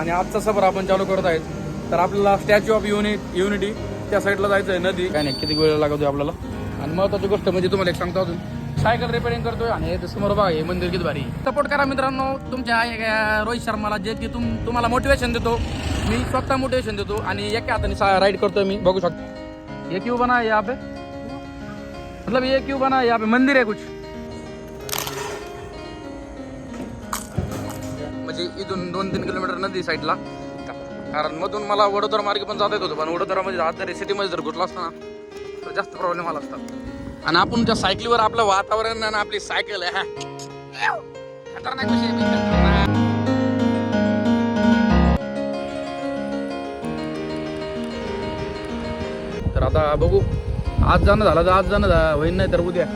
आणि आजचा सफर आपण चालू करत आहेत. तर आपल्याला स्टॅच्यू ऑफ युनि युनिटी त्या साईडला जायचं आहे नदी. काय नाही किती वेळ लागतोय आपल्याला? आणि महत्वाची गोष्ट म्हणजे तुम्हाला एक सांगतो अजून. सायकल रिपेअरिंग करतोय आणि समोर बघा हे मंदिर किती भारी. सपोर्ट करा मित्रांनो. तुमच्या या रोहित शर्माला जे की तुम तुम्हाला मोटिवेशन देतो. मी स्वतः मोटिवेशन देतो आणि एका हाताने राईड करतोय मी. बघू शकतो. ये क्यों बना यहाँ पे. मतलब ये क्यों बना यहाँ पे. मंदिर है कुछ. म्हणजे इथून दोन तीन किलोमीटर नदी साईडला. कारण मधून मला वडोदरा मार्गे पण जाता येत होतं पण वडोदरामध्ये आज जरी सिटीमध्ये जर घुटला असता ना तर जास्त प्रॉब्लेम आला असता. आणि आपण त्या सायकलीवर आपलं वातावरण आणि आपली सायकल आहे खतरनाक विषय तर आता बघू. आज जाणं झालं तर आज जाणं होईन नाही तर उद्या.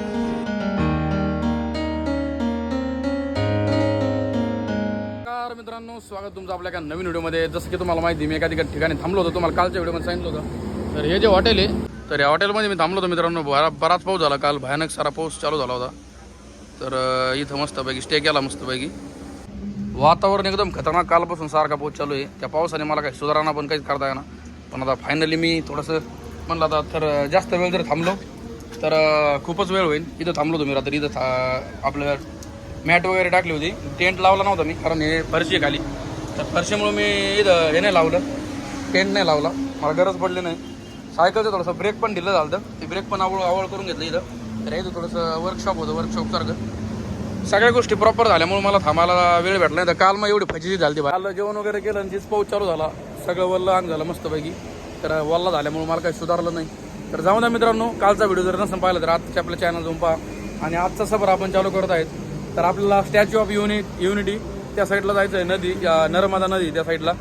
मित्रांनो स्वागत तुमचं आपल्या एका नवीन व्हिडिओमध्ये. जसं की तुम्हाला माहिती मी एका ठिकाणी थांबलो होतो. तुम्हाला कालच्या व्हिडिओमध्ये सांगितलं होतं. तर हे जे हॉटेल आहे तर या हॉटेलमध्ये मी थांबलो होतो मित्रांनो. बरा बराच पाऊस झाला काल. भयानक सारा पाऊस चालू झाला होता. तर इथं मस्तपैकी स्टे केला मस्तपैकी. वातावरण एकदम खतरनाक कालपासून सारखा पाऊस चालू आहे. त्या पावसाने मला काही सुधारणा पण काहीच करता येणार पण आता फायनली मी थोडंसं म्हणलं आता तर जास्त वेळ जर थांबलो तर खूपच वेळ होईल. इथं थांबलो तुम्ही रात्री. इथं था आपलं मॅट वगैरे टाकली होती. टेंट लावला नव्हता मी कारण हे फरशी आहे खाली. तर फरशीमुळे मी इथं हे नाही लावलं. टेंट नाही लावला. मला गरज पडली नाही. सायकलचं थोडंसं ब्रेक पण दिलं झालं ते ब्रेक पण आवळ आवळ करून घेतलं इथं. तर इथं थोडंसं वर्कशॉप होतं वर्कशॉप सारखं. सगळ्या गोष्टी प्रॉपर झाल्यामुळे मला थांबायला वेळ भेटला नाही. तर काल मग एवढी फजिती झाली काल जेवण वगैरे केलं आणि जीच पाऊस चालू झाला. सगळं वल्ल अंग झालं मस्तपैकी. तर वल्ला झाल्यामुळे मला काही सुधारलं नाही. तर जाऊ द्या मित्रांनो कालचा व्हिडिओ जर नसेल पाहिला तर आजच्या आपल्या चॅनल जाऊन पहा. आणि आजचा सफर आपण चालू करत आहेत. तर आपल्याला स्टॅच्यू ऑफ युनि युनिटी त्या साईडला जायचं आहे नदी या नर्मदा नदी त्या साईडला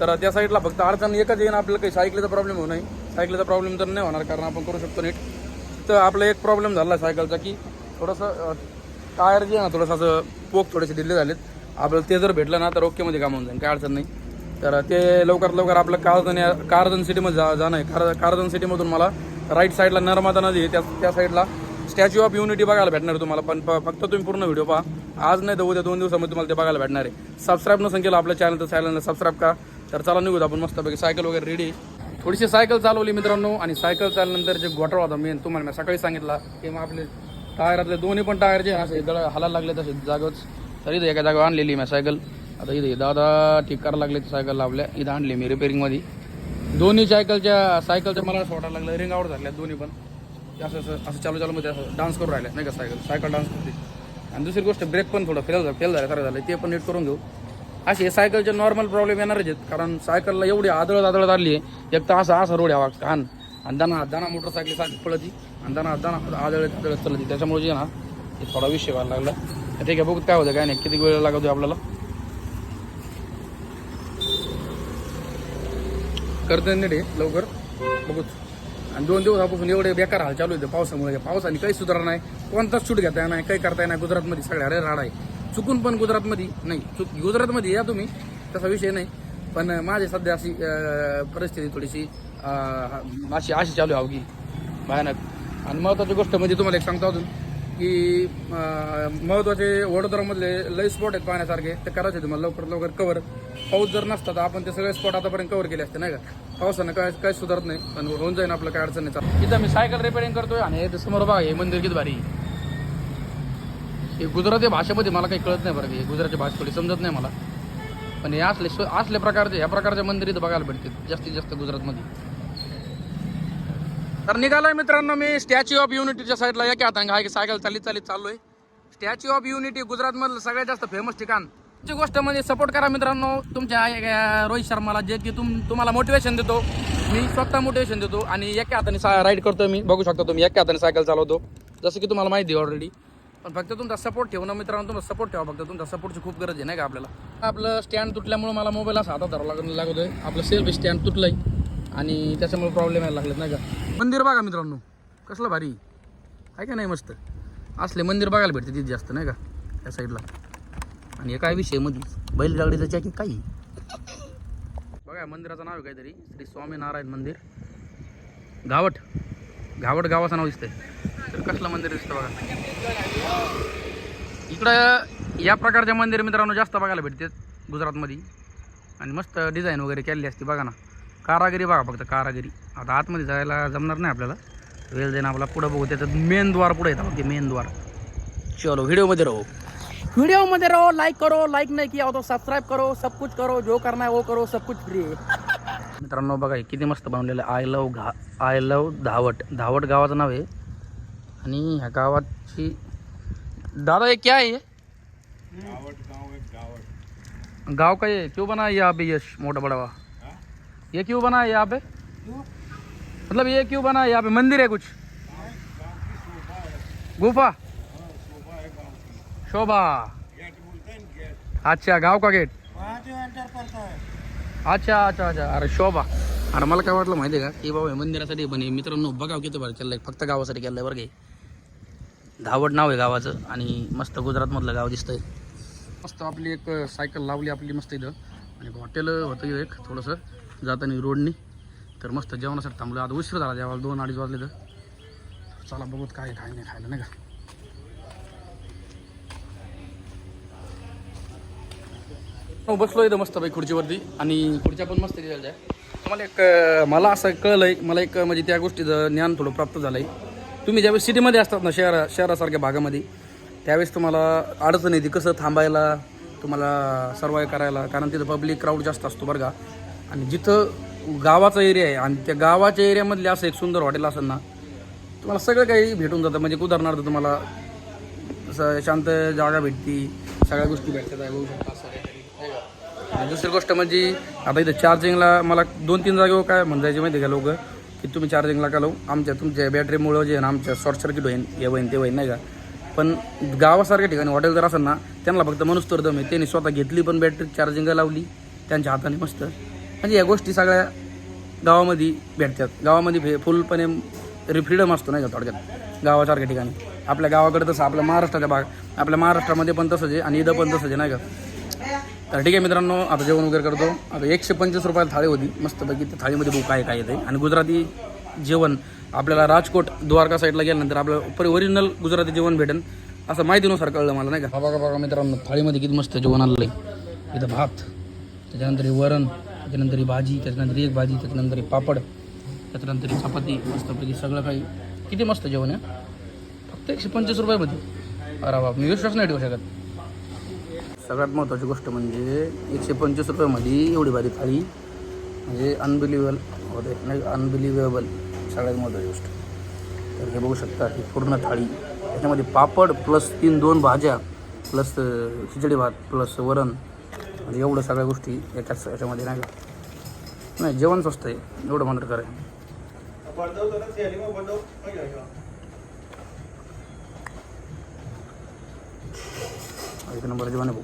तर त्या साईडला फक्त अडचण एकच येईन आपल्याला काही सायकलीचा प्रॉब्लेम होऊ नाही सायकलीचा प्रॉब्लेम तर नाही होणार कारण आपण करू शकतो नीट. तर आपला एक प्रॉब्लेम झाला सायकलचा की थोडंसं टायर जे आहे ना थोडंसं असं पोक थोडेसे दिले झालेत. आपल्याला ते जर भेटलं ना तर ओकेमध्ये काम होऊन जाईल काय अडचण नाही. तर ते लवकरात लवकर आपलं कार्जन या कार्जन सिटीमध्ये जा जाणं आहे. कार कार्जन सिटीमधून मला राईट साईडला नर्मदा नदी आहे त्या त्या साईडला स्टॅच्यू ऑफ युनिटी बघायला भेटणार आहे तुम्हाला. पण फक्त तुम्ही पूर्ण व्हिडिओ पहा. आज नाही तर उद्या दोन दिवसामध्ये तुम्हाला ते बघायला भेटणार आहे. सबस्क्राईब नसेल केलं आपल्या चॅनल तर चॅनलला सबस्क्राईब का तर चला निघूत आपण मस्तपैकी. सायकल वगैरे रेडी थोडीशी सायकल चालवली मित्रांनो. आणि सायकल चालल्यानंतर जे गोठा होता मेन तुम्हाला मी सकाळी सांगितला की मग आपले टायरातले दोन्ही पण टायर जे असे दळ हालायला लागले तसे जागच तर इथं एका जागा आणलेली मी सायकल आता इथे दादा ठीक करायला लागले सायकल आपल्या इथं आणली मी रिपेअरिंगमध्ये दोन्ही सायकलच्या सायकलच्या मला असं वाटायला लागलं. रिंग आवड झाल्या दोन्ही पण. असं असं असं चालू चालू मध्ये असं डान्स करून राहिल्या नाही का सायकल सायकल डान्स करते. आणि दुसरी गोष्ट ब्रेक पण थोडं फेल झालं फेल झालं खरं झालं. ते पण नीट करून घेऊ. असे हे सायकलचे नॉर्मल प्रॉब्लेम येणारच आहेत. कारण सायकलला एवढी आदळत आदळत आली आहे. एक तर असा असा रोड यावा कान आणि दाना दाना मोटरसायकल सायकल पळती. आणि दाना दाना आदळत आदळत चालती. त्याच्यामुळे जे ना हे थोडा विषय व्हायला लागला. ठीक आहे बघू काय होतं काय नाही. किती वेळ लागतो आपल्याला? करते नीट लवकर. बघूच. आणि दोन दिवसापासून एवढे बेकार हाल चालू आहे पावसामुळे. पावसाने काही सुधारणा नाही कोणताच शूट घेता येणार नाही काही करता येणार गुजरातमध्ये सगळ्या अरे राड आहे. चुकून पण गुजरातमध्ये नाही चुक गुजरातमध्ये या तुम्ही तसा विषय नाही. पण माझी सध्या अशी परिस्थिती थोडीशी अशी अशी चालू आहे अवघी भयानक. आणि महत्त्वाची गोष्ट म्हणजे तुम्हाला एक सांगतो अजून. की महत्त्वाचे वडोदरामधले लई स्पॉट आहेत पाहण्यासारखे. ते करायचे तुम्हाला लवकर लवकर कवर पाऊस जर नसता तर आपण ते सगळे स्पॉट आतापर्यंत कवर केले असते नाही का? पावसानं काय काय सुधारत नाही. पण होऊन जाईल आपलं काय अडचण नाही. चालत. इथं मी सायकल रिपेअरिंग करतोय आणि हे समोर बघा हे मंदिर किती भारी. आहे. हे गुजराती भाषेमध्ये मला काही कळत नाही बरं हे गुजराती भाषा थोडी समजत नाही मला. पण हे असले असले प्रकारचे ह्या प्रकारचे मंदिर इथं बघायला भेटतात जास्तीत जास्त गुजरातमध्ये. तर निघालोय मित्रांनो मी. स्टॅच्यू ऑफ युनिटीच्या साईडला या की आता हा की सायकल चालीत चालीत चाललोय. स्टॅच्यू ऑफ युनिटी गुजरातमधलं सगळ्यात जास्त फेमस ठिकाण. तुमची गोष्ट म्हणजे सपोर्ट करा मित्रांनो. तुमच्या रोहित शर्माला जे की तुम तुम्हाला मोटिवेशन देतो. मी स्वतः मोटिवेशन देतो आणि एका हाताने सा राईड करतो मी. बघू शकता तुम्ही एका हाताने सायकल चालवतो. जसं की तुम्हाला माहिती आहे ऑलरेडी पण फक्त तुमचा सपोर्ट ठेवणं मित्रांनो तुमचा सपोर्ट ठेवा. फक्त तुमचा सपोर्टची खूप गरज आहे नाही का आपल्याला? आपलं स्टँड तुटल्यामुळे मला मोबाईल असा हातात धरावा लागून लागत आहे आपलं सेल्फ स्टँड तुटलंय. आणि त्याच्यामुळे प्रॉब्लेम यायला लागलेत नाही का? मंदिर बघा मित्रांनो कसलं भारी. आहे का नाही मस्त? असले मंदिर बघायला भेटते तिथे जास्त नाही का? त्या साईडला आणि हे काय विषयमध्ये बैलगाडीचं चॅकिंग काही. बघा मंदिराचं नाव आहे काहीतरी. श्री स्वामीनारायण मंदिर. गावट. गावट गावाचं नाव दिसतंय. तर कसलं मंदिर दिसतं बघा. इकडं या प्रकारच्या मंदिर मित्रांनो जास्त बघायला भेटतात गुजरातमध्ये. आणि मस्त डिझाईन वगैरे केलेली असते बघा ना. कारागिरी बघा फक्त कारागिरी. आता आतमध्ये जायला जमणार नाही आपल्याला. वेळ देणं आपला पुढं बघू. त्याचं मेन द्वार पुढे येतं ते मेन द्वार. चलो व्हिडिओमध्ये राहू. व्हिडिओमध्ये रहो लाइक करो लाइक नहीं किया हो तो सब्सक्राइब करो सब कुछ करो जो करना है वो करो सब कुछ फ्री है मित्रांनो बघा हे किती मस्त बनवलेलं आहे. आय लव घा आय लव धावट. धावट गावाचं नाव आहे. आणि ह्या गावाची दादा ये क्या है? ये गांव का ये क्यों बना है ये मोटा बड़ा हुआ ये क्यों बना है यहाँ पे? मतलब ये क्यों बना है यहाँ पे? मंदिर है कुछ? गुफा? शोभा। अच्छा गाव का गेट अच्छा अच्छा अच्छा। अरे शोभा। अरे मला काय वाटलं माहिती आहे का? की बाबा हे मंदिरासाठी पण हे मित्रांनो बघा किती बरं चाललंय. फक्त गावासाठी केलंय बरं काही धावड नाव आहे गावाचं आणि मस्त गुजरातमधलं गाव दिसतंय. मस्त आपली एक सायकल लावली आपली मस्त इथं. आणि हॉटेल होतं एक थोडंसं जाताना रोडनी. तर मस्त जेवणासाठी थांबलं आता उशीर झाला जेव्हा दोन अडीच वाजले तर. चला बघूत काय काय नाही खायला नाही का? हो, बसलो इथं मस्त बाई खुर्चीवरती. आणि खुर्च्या पण मस्त दिलेल्या तुम्हाला एक मला असं कळलं आहे मला एक म्हणजे त्या गोष्टीचं ज्ञान थोडं प्राप्त झालं आहे तुम्ही ज्यावेळेस सिटीमध्ये असतात ना शहरा शहरासारख्या भागामध्ये त्यावेळेस तुम्हाला अडचण येते कसं थांबायला? तुम्हाला सर्वाईव्ह करायला कारण तिथं पब्लिक क्राऊड जास्त असतो बरं का. आणि जिथं गावाचा एरिया आहे आणि त्या गावाच्या एरियामधले असं एक सुंदर हॉटेल असेल ना तुम्हाला सगळं काही भेटून जातं. म्हणजे उदाहरणार्थ तुम्हाला असं शांत जागा भेटती सगळ्या गोष्टी भेटतात आहे, बघू शकता असं दुसरी गोष्ट म्हणजे आता इथं चार्जिंगला मला दोन तीन जागेवर हो काय म्हणजायचे माहिती आहे का लोक? की तुम्ही चार्जिंगला का लावू? आमच्या तुमच्या बॅटरीमुळं जे आहे ना आमच्या शॉर्ट सर्किट होईन हे होईन ते होईन नाही का? पण गावासारख्या ठिकाणी हॉटेल जर असेल ना त्यांना फक्त मनुष्य दम आहे. त्यांनी स्वतः घेतली पण बॅटरी चार्जिंग लावली. त्यांच्या हाताने मस्त. म्हणजे या गोष्टी सगळ्या गावामध्ये भेटतात. गावामध्ये फे फुलपणे फ्रीडम असतो नाही का थोडक्यात? गावासारख्या ठिकाणी. आपल्या गावाकडे तसं आपल्या महाराष्ट्राच्या भाग आपल्या महाराष्ट्रामध्ये पण तसंच आहे आणि इथं पण तसंच आहे नाही का? तर ठीक आहे मित्रांनो आता जेवण वगैरे करतो. आता एकशे पंचवीस रुपयाला थाळी होती. मस्तपैकी त्या थाळीमध्ये बुक काय काय येते आणि गुजराती जेवण आपल्याला राजकोट द्वारका साईडला गेल्यानंतर आपलं परि ओरिजिनल गुजराती जेवण भेटेल असं माहितीनुसार कळलं मला नाही का? बघा बघा मित्रांनो थाळीमध्ये किती मस्त जेवण आलेलं आहे. इथं भात त्याच्यानंतर हे वरण त्याच्यानंतर ही भाजी त्याच्यानंतर एक भाजी त्याच्यानंतर पापड त्याच्यानंतर ही चपाती मस्तपैकी सगळं काही. किती मस्त जेवण आहे. फक्त एकशे पंचवीस रुपयामध्ये. अरे बाप मी विश्वास नाही ठेवू शकत. सगळ्यात महत्त्वाची गोष्ट म्हणजे एकशे पंचवीस रुपयामध्ये एवढी भारी थाळी. म्हणजे अनबिलिवेबल होते नाही अनबिलिवेबल सगळ्यात महत्त्वाची गोष्ट. तर हे बघू शकता ही पूर्ण थाळी. त्याच्यामध्ये पापड प्लस तीन दोन भाज्या प्लस खिचडी भात प्लस वरण. म्हणजे एवढं सगळ्या गोष्टी एकाच याच्यामध्ये नाही का? नाही जेवण स्वस्त आहे. एवढं मात्र करा आहे. एक नंबर जेवण आहे भाऊ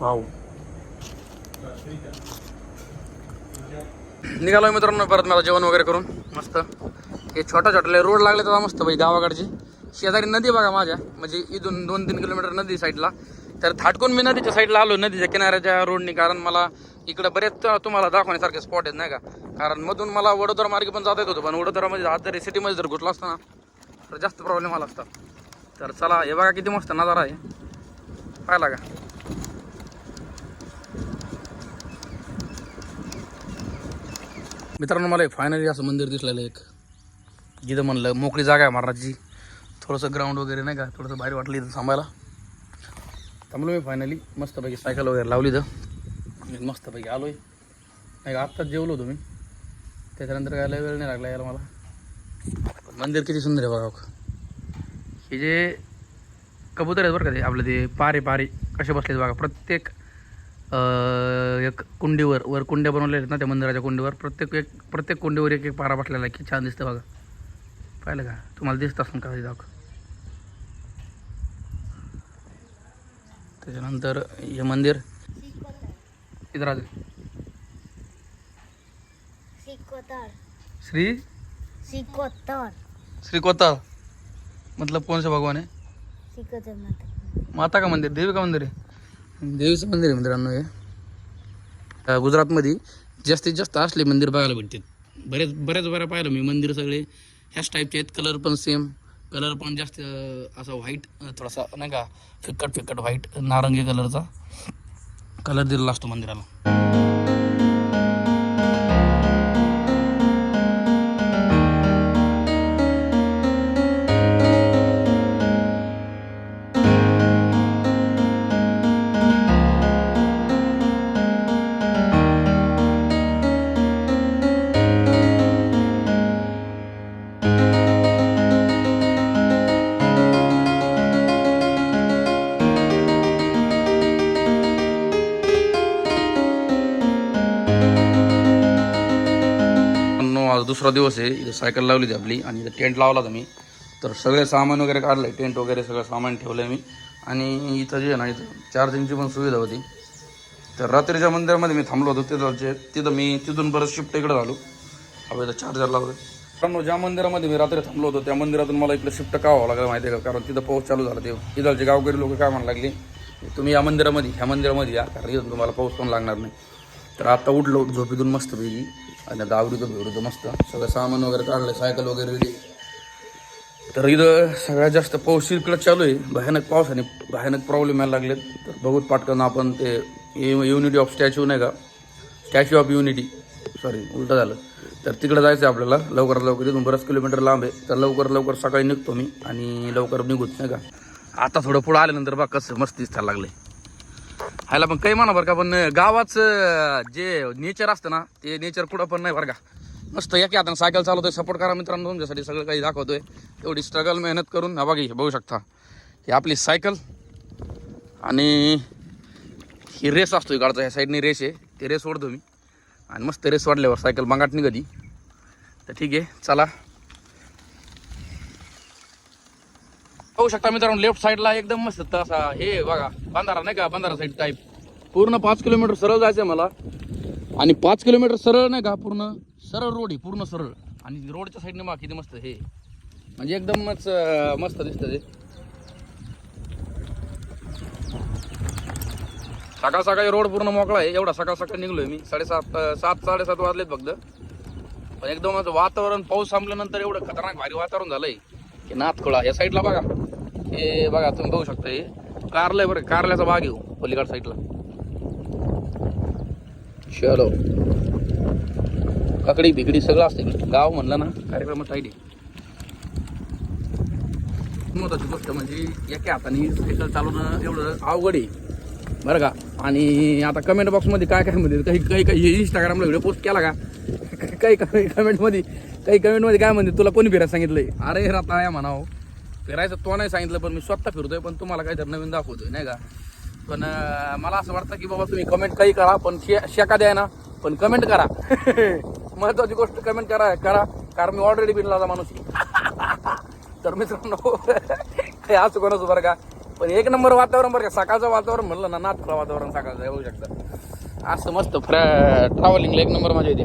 वाव. निघालो मित्रांनो परत मला जेवण वगैरे करून. मस्त. हे छोटा छोटा रोड लागले तर मस्त भाई गावाकडची. शेजारी नदी बघा माझ्या. म्हणजे इथून दोन तीन किलोमीटर नदी साईडला तर थाटकून मी नदीच्या साईडला आलो नदीच्या किनाऱ्याच्या रोडनी कारण मला इकडं बरेच तुम्हाला दाखवण्यासारखे स्पॉट आहेत नाही का? कारण मधून मला वडोदरा मार्गे पण जाता येत होतो पण वडोदरामध्ये आज जरी सिटीमध्ये जर घुसला असता ना तर जास्त प्रॉब्लेम आला असता. तर चला हे बघा किती मस्त नजारा आहे. पाहिला का? मित्रांनो मला एक फायनली असं मंदिर दिसलेलं एक. जिथं म्हणलं मोकळी जागा आहे महाराजची. थोडंसं ग्राउंड वगैरे नाही का? थोडंसं बाहेर वाटलं इथं थांबायला. थांबलो मी फायनली मस्तपैकी सायकल वगैरे लावली तर मस्तपैकी आलो आहे नाही का आत्ताच जेवलो होतो मी. त्याच्यानंतर काय लय वेळ नाही लागला यायला मला. मंदिर किती सुंदर आहे बघा. हे जे कबूतर आहेत बरं का ते आपलं ते पारे पारे कसे बसलेत बघा. प्रत्येक एक कुंडीवर वर कुंड्या बनवलेल्या आहेत ना त्या मंदिराच्या कुंडीवर. प्रत्येक एक प्रत्येक कुंडीवर एक एक पारा बसलेला आहे. की छान दिसतं बघा. पाहिलं का? तुम्हाला दिसत असेल का? दाख त्याच्यानंतर हे मंदिर. इथं राहते श्री? श्री कोता मतलब कौन सा भगवान है? माता. माता का मंदिर देवी का मंदिर आहे देवीचं मंदिर आहे मित्रांनो हे. गुजरातमध्ये जास्तीत जास्त असले मंदिर बघायला भेटतात बरेच बऱ्याच बऱ्या पाहिलं मी मंदिर सगळे. ह्याच टाईपचे आहेत. कलर पण सेम कलर पण जास्त असा व्हाईट थोडासा नाही का फिक्कट फिक्कट व्हाईट नारंगी कलरचा कलर दिलेला असतो मंदिराला. दुसरा दिवस आहे इथं सायकल लावली होती आपली आणि इथं टेंट लावला होता मी. तर सगळे सामान वगैरे काढलं आहे टेंट वगैरे सगळं सामान ठेवलं आहे मी. आणि इथं जे आहे ना इथं चार्जिंगची पण सुविधा होती. तर रात्रीच्या मंदिरामध्ये मी थांबलो होतो तिथं जे- तिथं मी तिथून परत शिफ्ट इकडे झालो हवं इथं चार्जर लावलं. कारण ज्या मंदिरामध्ये मी रात्री थांबलो होतो त्या मंदिरातून मला इकडे शिफ्ट का व्हावं लागलं माहिती आहे का? कारण तिथं पाऊस चालू झाला ते इथलचे गावकरी लोक काय म्हणायला लागले तुम्ही या मंदिरामध्ये ह्या मंदिरामध्ये या कारण इथून तुम्हाला पाऊस पण लागणार नाही. तर आता उठलो झोपेतून मस्त पैकी आणि आता आवडीतो भेवडीतो मस्त. सगळं सामान वगैरे काढलं सायकल वगैरे रेडी तर इथं सगळ्यात जास्त पाऊस इकडं चालू आहे. भयानक पावसाने भयानक प्रॉब्लेम यायला लागलेत. तर बघूत पाटकन आपण ते युनिटी ऑफ स्टॅच्यू नाही का? स्टॅच्यू ऑफ युनिटी सॉरी उलटं झालं. तर तिकडं जायचं आहे आपल्याला. लवकरात लवकर इथून बरंच किलोमीटर लांब आहे. तर लवकर लवकर सकाळी निघतो मी आणि लवकर निघूत नाही का? आता थोडं पुढं आल्यानंतर बघ कसं मस्त दिसायला लागले ह्याला पण काही म्हणा बरं का पण गावाचं जे नेचर असतं ना ते नेचर कुठं पण नाही बरं का. मस्त या की आता सायकल चालवतोय सपोर्ट करा मित्रांनो तुमच्यासाठी सगळं काही दाखवतोय. एवढी स्ट्रगल मेहनत करून हा बघा हे बघू शकता. ही आपली सायकल आणि ही रेस असतो इकडचा ह्या साईडने रेस आहे. ते रेस ओढतो मी. आणि मस्त रेस वाढल्यावर सायकल बांगाट निघती तर ठीक आहे चला. पाहू शकता मित्रांनो लेफ्ट साईडला एकदम मस्त असा हे बघा बंधारा नाही का बंधारा साईड टाईप पूर्ण पाच किलोमीटर सरळ जायचं मला. आणि पाच किलोमीटर सरळ नाही का पूर्ण सरळ रोड आहे पूर्ण सरळ. आणि रोडच्या साईडने मग किती मस्त हे. म्हणजे एकदमच मस्त दिसतं ते. सकाळ सकाळी रोड पूर्ण मोकळा आहे एवढा सकाळ सकाळी निघलोय मी. साडेसात सात साडेसात वाजलेत फक्त. पण एकदम वातावरण पाऊस संपल्यानंतर एवढं खतरनाक भारी वातावरण झालंय. की नाथखोळा या साईडला बघा. हे बघा तुम्ही बघू शकता हे. कारला बरं कारल्याचा बाग येऊ हो, पलीकड साईडला चलो. काकडी बिकडी सगळं असते गाव म्हणलं ना कार्यक्रमात साईड आहे महत्वाची गोष्ट म्हणजे एका हाताने सायकल चालवणं एवढं अवघड आहे. बरं का? आणि आता कमेंट बॉक्समध्ये काय काय म्हणते काही काही काही इंस्टाग्रामला व्हिडिओ पोस्ट केला का? काही काही कमेंटमध्ये काही कमेंटमध्ये काय म्हणते तुला कोणी फिरायला सांगितलं अरे रताळ्या म्हणावं. फिरायचं तो नाही सांगितलं पण मी स्वतः फिरतोय पण तुम्हाला काहीतरी नवीन दाखवतोय नाही का? पण मला असं वाटतं की बाबा तुम्ही कमेंट काही करा पण शे- शेका द्या ना पण कमेंट करा. महत्वाची गोष्ट कमेंट करा करा कारण मी ऑलरेडी बिनलाचा माणूस आहे. तर मित्रांनो काही असं कोणाचं बरं का? पण एक नंबर वातावरण बरं का सकाळचं वातावरण म्हणलं ना नाथखोळा वातावरण सकाळचं येऊ शकतं. असं मस्त फ्रॅ ट्रॅव्हलिंगला एक नंबर येते.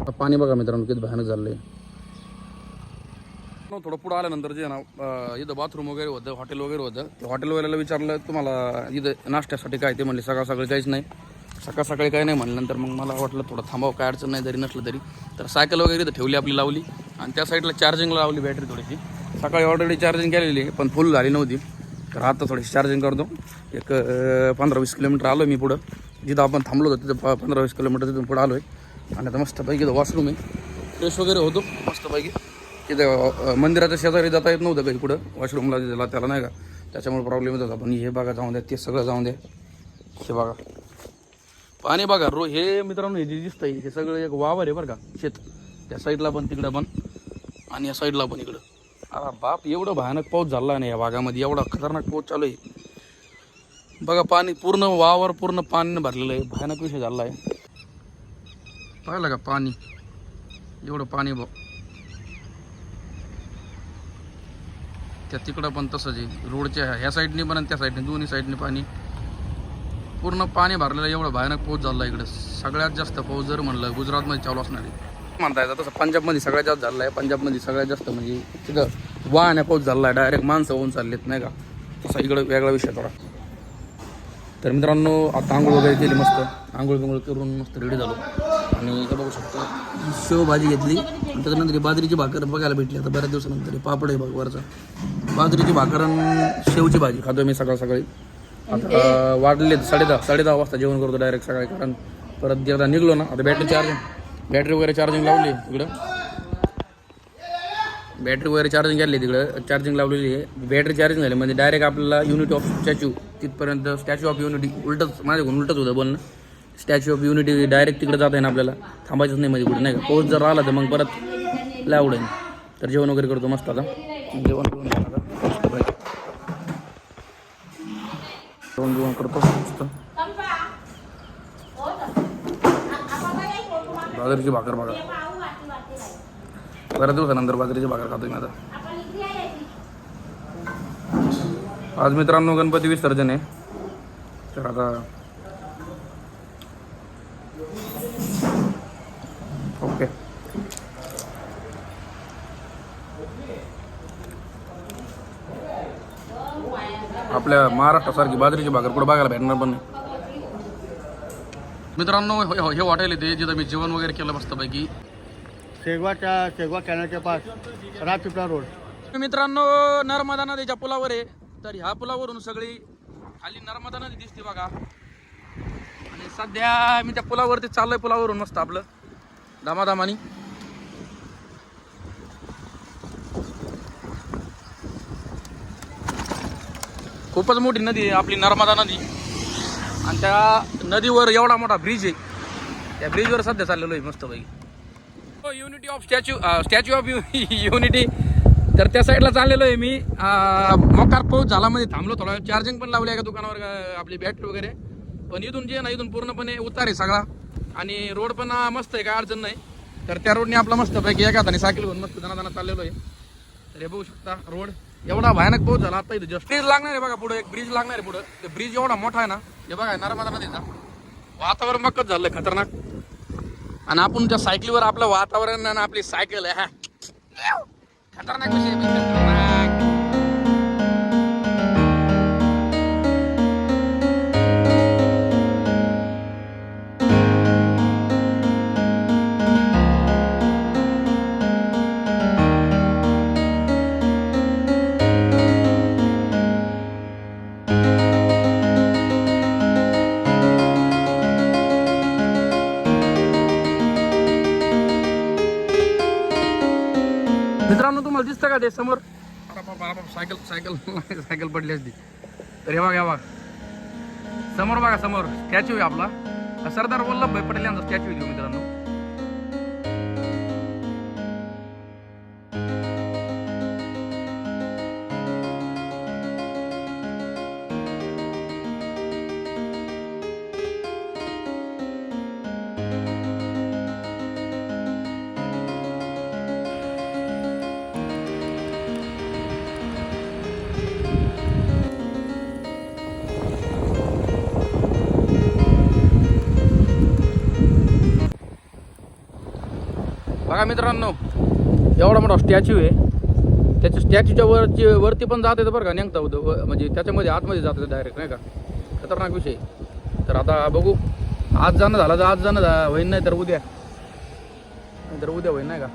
आता पाणी बघा मित्रांनो किती भयानक झालंय थोडं पुढं आल्यानंतर जे ना इथं बाथरूम वगैरे होतं हॉटेल वगैरे होतं. ते हॉटेलवाल्याला विचारलं तुम्हाला इथं नाश्त्यासाठी काय ते? म्हणले सकाळ सकाळी काहीच नाही. सकाळ सकाळी काही नाही म्हणल्यानंतर मग मला वाटलं थोडं थांबावं काय अडचण नाही जरी नसलं तरी. तर सायकल वगैरे इथं ठेवली आपली लावली. आणि त्या साईडला चार्जिंगला लावली बॅटरी थोडीशी. सकाळी ऑलरेडी चार्जिंग केलेली आहे पण फुल झाली नव्हती. तर आता थोडीशी चार्जिंग करतो. एक पंधरा वीस किलोमीटर आलो मी पुढं. जिथं आपण थांबलो होतो तिथं प- पंधरा वीस किलोमीटर तिथून पुढं आलो आहे आणि आता मस्तपैकी इथं वॉशरूम आहे. फ्रेश वगैरे होतो मस्तपैकी. तिथं मंदिराच्या शेजारी जाता येत नव्हतं काही पुढं वॉशरूमला दिला त्याला नाही का? त्याच्यामुळे प्रॉब्लेम येत होता. पण हे बघा जाऊन द्या. ते सगळं जाऊन द्या. हे बघा. पाणी बघा रो हे मित्रांनो हे जे दिसतंय हे सगळं एक वावर आहे बरं का शेत. त्या साईडला पण तिकडं पण आणि या साईडला पण इकडं. अरे बाप एवढं भयानक पाऊस झाला नाही या भागामध्ये. एवढा खतरनाक पाऊस चालू आहे. बघा पाणी पूर्ण वावर पूर्ण पाण्यानं भरलेलं आहे. भयानक विषय झाला आहे पाहिलं का पाणी? एवढं पाणी बघ त्या तिकडं पण तसंच आहे. रोडच्या ह्या साईडने पण आणि त्या साईडने दोन्ही साईडने पाणी. पूर्ण पाणी भरलेलं एवढं भयानक पाऊस झाला इकडं. सगळ्यात जास्त पाऊस जर म्हणलं गुजरातमध्ये चालू असणार आहे. म्हणता येतं तसं पंजाबमध्ये सगळ्यात जास्त झालं आहे. पंजाबमध्ये सगळ्यात जास्त म्हणजे तिथं वाहण्या पाऊस झाला आहे. डायरेक्ट माणसं होऊन चाललेत नाही का? तसा इकडं वेगळा विषय थोडा. तर मित्रांनो आता आंघोळ वगैरे केली मस्त. आंघोळ बिंघोळ करून मस्त रेडी झालो. आणि इथं बघू शकतो शेवभाजी घेतली. त्याच्यानंतर बाजरीची भाकर बघायला भेटली. आता बऱ्याच दिवसानंतर पापड आहे बघ वरचा. बाजरीची भाकर आणि शेवची भाजी खातो मी सकाळ सकाळी. आता वाढले साडे दहा साडे दहा वाजता जेवण करतो डायरेक्ट सकाळी कारण परत एकदा निघलो ना आता बॅटरी चार्जिंग बॅटरी वगैरे चार्जिंग लावली तिकडं बॅटरी वगैरे चार्जिंग केली तिकडं. चार्जिंग लावलेली आहे. बॅटरी चार्जिंग झाली. म्हणजे डायरेक्ट आपल्याला युनिट ऑफ स्टॅच्यू तिथपर्यंत स्टॅच्यू ऑफ युनिटी उलटच माझ्याकडून उलटच होतं बोलणं. स्टॅच्यू ऑफ युनिटी डायरेक्ट तिकडे जाता येईल आपल्याला. थांबायचंच नाही म्हणजे कुठे नाही का? पाऊस जर आला तर मग परत लय आवडेल. तर जेवण वगैरे करतो मस्त आता. जेवण करून आता. जेवण जेवण करतो मस्त. बाजरीची भाकर बघा. बऱ्याच दिवसानंतर बाजरीची भाकर खातो मी आता. आज मित्रांनो गणपती विसर्जन आहे. तर आता आपल्या महाराष्ट्रासारखी बाजरीची भाकर कुठं बघायला भेटणार पण नाही. मित्रांनो हे- हे हॉटेल येते जिथं मी जेवण वगैरे केलं मस्तपैकी. शेगवाच्या शेगवा कॅनलच्या पास राजपिपळा रोड. मित्रांनो नर्मदा नदीच्या पुलावर आहे. तर ह्या पुलावरून सगळी खाली नर्मदा नदी दिसते बघा. आणि सध्या मी त्या पुलावरती चाललोय पुलावरून मस्त आपलं. दमादमानी. खूपच मोठी नदी आहे आपली नर्मदा नदी. आणि त्या नदीवर एवढा मोठा ब्रिज आहे. त्या ब्रिजवर सध्या चाललेलो आहे मस्तपैकी unity of statue statue of unity तर त्या साईडला चाललेलो आहे मी. मोकार पाऊस झाला मध्ये थांबलो थोडा चार्जिंग पण लावली आहे का दुकानावर आपली बॅटरी वगैरे. पण इथून जे ना इथून पूर्णपणे उतार आहे सगळा. आणि रोड पण मस्त आहे काय अडचण नाही. तर त्या रोडने आपला मस्तपैकी एका हाताने सायकल घेऊन मस्त दना चाललेलो आहे. तर हे बघू शकता रोड एवढा भयानक पाऊस झाला आता इथे जस्ट ब्रिज लागणार आहे बघा पुढे एक ब्रिज लागणार आहे पुढे. ते ब्रिज एवढा मोठा आहे ना हे बघा नर्मदा नदीचा वातावरण मक्कच झालंय खतरनाक. आणि आपण त्या सायकलीवर आपलं वातावरण आणि आपली सायकल आहे हा. खतरनाक विषय तुम्हाला समोर. सायकल सायकल सायकल पडली असती. तर हे बघा हे बघा. समोर बघा समोर. स्टॅच्यू आहे आपला. सरदार वल्लभभाई पटेल यांचा स्टॅच्यू आहे मित्रांनो. बघा मित्रांनो एवढा मोठा स्टॅच्यू आहे. त्याच्या स्टॅच्यूच्या वरची वरती पण जात येतं बरं का नेमता होतं. म्हणजे त्याच्यामध्ये आतमध्ये जात येतं डायरेक्ट नाही का? खतरनाक विषय तर आता बघू. आज जाणं झालं तर आज जाणं झा- होईन नाही तर उद्या. नाही तर उद्या होईन नाही का?